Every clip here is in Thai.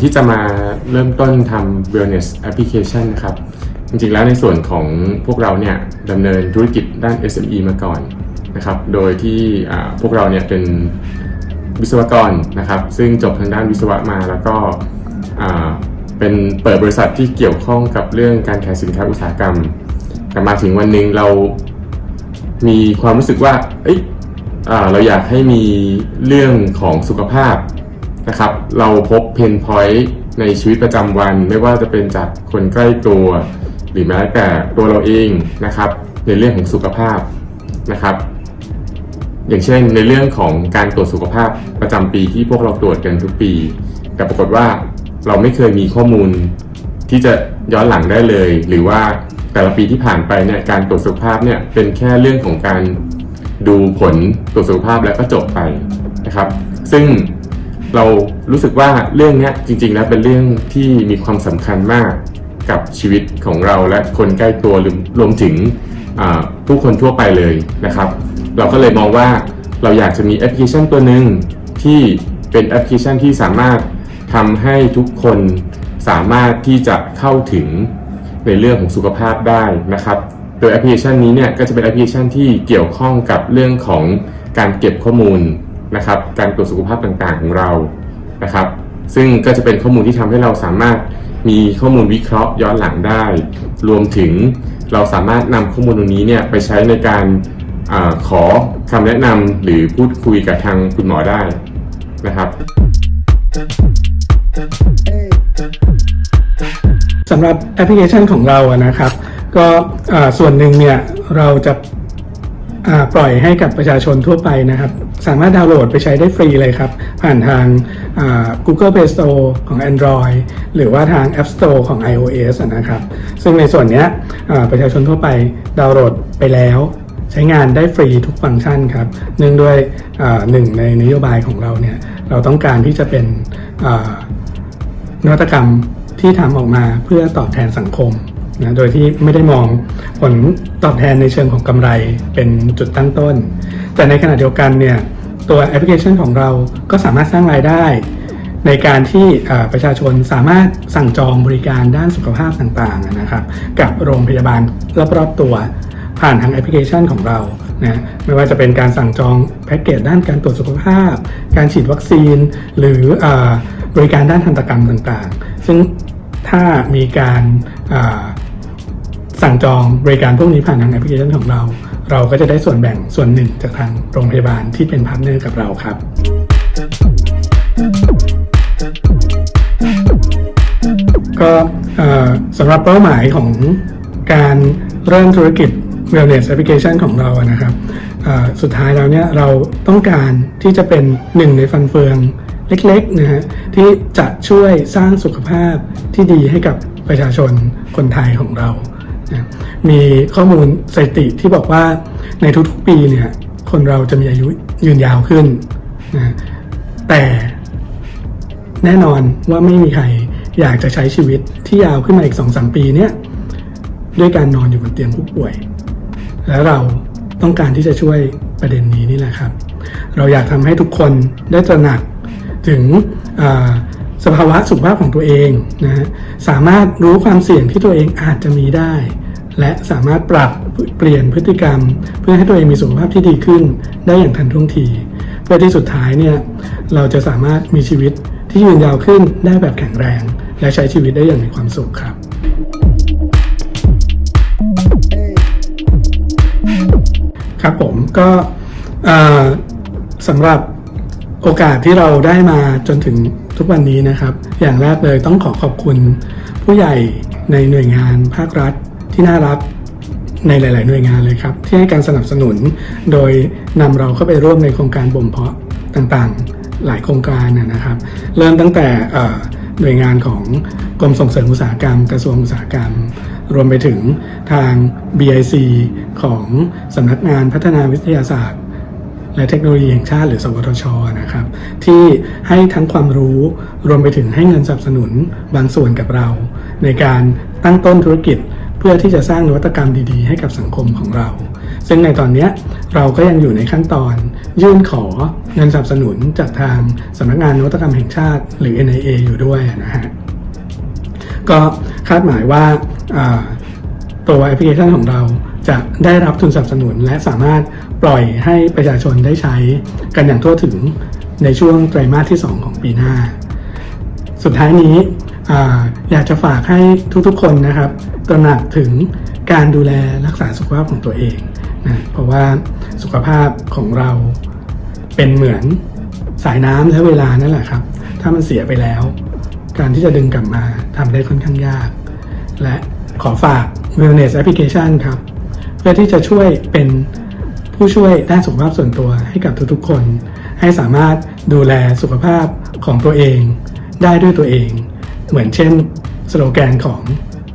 ที่จะมาเริ่มต้นทำ wellness application นะครับ จริงๆแล้วในส่วนของพวกเราเนี่ยดำเนินธุรกิจด้าน SME มาก่อนนะครับ โดยที่พวกเราเนี่ยเป็นวิศวกรนะครับ ซึ่งจบทางด้านวิศวะมาแล้วก็เป็นเปิดบริษัทที่เกี่ยวข้องกับเรื่องการขายสินค้าอุตสาหกรรม แต่มาถึงวันหนึ่งเรามีความรู้สึกว่าเอ้ยอ่าเราอยากให้มีเรื่องของสุขภาพ นะครับ เราพบเพนพอยต์ในชีวิตประจำวัน ไม่ว่าจะเป็นจากคนใกล้ตัว หรือแม้แต่ตัวเราเองนะครับ ในเรื่องของสุขภาพนะครับ อย่างเช่นในเรื่องของการตรวจสุขภาพประจำปีที่พวกเราตรวจกันทุกปี แต่ปรากฏว่าเราไม่เคยมีข้อมูลที่จะย้อนหลังได้เลย หรือว่าแต่ละปีที่ผ่านไปเนี่ยการตรวจสุขภาพเนี่ยเป็นแค่เรื่องของการดูผลตรวจสุขภาพแล้วก็จบไปนะครับ ซึ่ง เรารู้สึกว่าเรื่องนี้จริง ๆ แล้วเป็นเรื่องที่มีความสำคัญมากกับชีวิตของเราและคนใกล้ตัวรวมถึงผู้คนทั่วไปเลยนะครับ เราก็เลยมองว่าเราอยากจะมีแอปพลิเคชันตัวหนึ่งที่เป็นแอปพลิเคชันที่สามารถทำให้ทุกคนสามารถที่จะเข้าถึงในเรื่องของสุขภาพได้นะครับ โดยแอปพลิเคชันนี้เนี่ยก็จะเป็นแอปพลิเคชันที่เกี่ยวข้องกับเรื่องของการเก็บข้อมูล นะครับ การตรวจสุขภาพต่างๆ ของเรานะครับ ซึ่งก็จะเป็นข้อมูลที่ทำให้เราสามารถมีข้อมูลวิเคราะห์ย้อนหลังได้ รวมถึงเราสามารถนำข้อมูลตรงนี้เนี่ยไปใช้ในการอขอคำแนะนำหรือพูดคุยกับทางคุณหมอได้นะครับสำหรับแอปพลิเคชันของเราอะนะครับ ก็ส่วนหนึ่งเนี่ยเราจะปล่อยให้กับประชาชนทั่วไปนะครับ สามารถดาวน์โหลดไปใช้ได้ฟรีเลยครับ ผ่านทาง Google Play Store ของ Android หรือว่าทาง App Store ของ iOS อะนะครับ ซึ่งในส่วนนี้ประชาชนทั่วไปดาวน์โหลดไปแล้ว ใช้งานได้ฟรีทุกฟังก์ชันครับ เนื่องด้วยหนึ่งในนโยบายของเราเนี่ย เราต้องการที่จะเป็นนวัตกรรมที่ทำออกมาเพื่อตอบแทนสังคม นะโดยที่ไม่ได้มองผลตอบแทนในเชิงของกำไรเป็นจุดตั้งต้น แต่ในขณะเดียวกันเนี่ยตัวแอปพลิเคชันของเราก็สามารถสร้างรายได้ ในการที่ประชาชนสามารถสั่งจองบริการด้านสุขภาพต่างๆนะครับ กับโรงพยาบาลรอบๆตัวผ่านทางแอปพลิเคชันของเรานะไม่ว่าจะเป็นการสั่งจองแพ็กเกจด้านการตรวจสุขภาพ การฉีดวัคซีน หรืออบริการด้านทันตกรรมต่างๆ ซึ่งถ้ามีการา สั่งจองบริการพวกนี้ผ่านทางแอปพลิเคชันของเรา เราก็จะได้ส่วนแบ่งส่วนหนึ่งจากทางโรงพยาบาลที่เป็นพาร์ทเนอร์กับเราครับก็สำหรับเป้าหมายของการเริ่มธุรกิจ Wellness Application ของเราอะนะครับสุดท้ายแล้วเนี่ยเราต้องการที่จะเป็นหนึ่งในฟันเฟืองเล็กๆนะฮะที่จะช่วยสร้างสุขภาพที่ดีให้กับประชาชนคนไทยของเรา นะมีข้อมูลสถิติที่บอกว่าในทุกๆปีเนี่ยคนเราจะมีอายุยืนยาวขึ้นนะแต่แน่นอนว่าไม่มีใครอยากจะใช้ชีวิตที่ยาวขึ้นมาอีกสองสามปีเนี่ยด้วยการนอนอยู่บนเตียงผู้ป่วย แล้วเราต้องการที่จะช่วยประเด็นนี้นี่แหละครับ เราอยากทำให้ทุกคนได้ตระหนักถึงสภาวะสุขภาพของตัวเองนะฮะสามารถรู้ความเสี่ยงที่ตัวเองอาจจะมีได้ และสามารถปรับเปลี่ยนพฤติกรรม เพื่อให้ตัวเองมีสุขภาพที่ดีขึ้น ได้อย่างทันท่วงทีเพื่อที่สุดท้ายเนี่ยเราจะสามารถมีชีวิตที่ยืนยาวขึ้นได้แบบแข็งแรง และใช้ชีวิตได้อย่างมีความสุขครับครับผมก็สำหรับโอกาสที่เราได้มาจนถึงทุกวันนี้นะครับ อย่างแรกเลยต้องขอขอบคุณผู้ใหญ่ในหน่วยงานภาครัฐ ที่น่ารักในหลาย ๆ หน่วยงานเลยครับ ที่ให้การสนับสนุนโดยนำเราเข้าไปร่วมในโครงการบ่มเพาะต่าง ๆ หลายโครงการนะนะครับ เริ่มตั้งแต่หน่วยงานของกรมส่งเสริมอุตสาหกรรมกระทรวงอุตสาหกรรม รวมไปถึงทาง BIC ของสำนักงานพัฒนาวิทยาศาสตร์ และเทคโนโลยีแห่งชาติหรือ สวทชนะครับ ที่ให้ทั้งความรู้รวมไปถึงให้เงินสนับสนุนบางส่วนกับเรา ในการตั้งต้นธุรกิจ เพื่อที่จะสร้างนวัตกรรมดีๆ ให้กับสังคมของเรา ซึ่งในตอนนี้เราก็ยังอยู่ในขั้นตอน ยื่นขอเงินสนับสนุนจากทางสำนักงานนวัตกรรมแห่งชาติ หรือ NIA อยู่ด้วยนะฮะก็คาดหมายว่าตัวแอปพลิเคชันของเราจะได้รับทุนสนับสนุนและสามารถปล่อยให้ประชาชนได้ใช้กันอย่างทั่วถึงในช่วงไตรมาสที่ 2 ของปีหน้า สุดท้ายนี้ อยากจะฝากให้ทุกๆคนนะครับตระหนักถึงการดูแลรักษาสุขภาพของตัวเองนะเพราะว่าสุขภาพของเราเป็นเหมือนสายน้ำและเวลานั่นแหละครับ ถ้ามันเสียไปแล้ว การที่จะดึงกลับมาทำได้ค่อนข้างยาก และขอฝาก Wellness Application ครับ เพื่อที่จะช่วยเป็นผู้ช่วยด้านสุขภาพส่วนตัวให้กับทุกๆคน ให้สามารถดูแลสุขภาพของตัวเอง ได้ด้วยตัวเอง เหมือนเช่นสโลแกนของ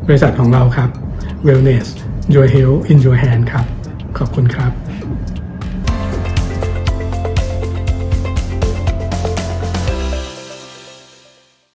บริษัทของเราครับ Wellness Your Health in Your Hand ครับ ขอบคุณครับ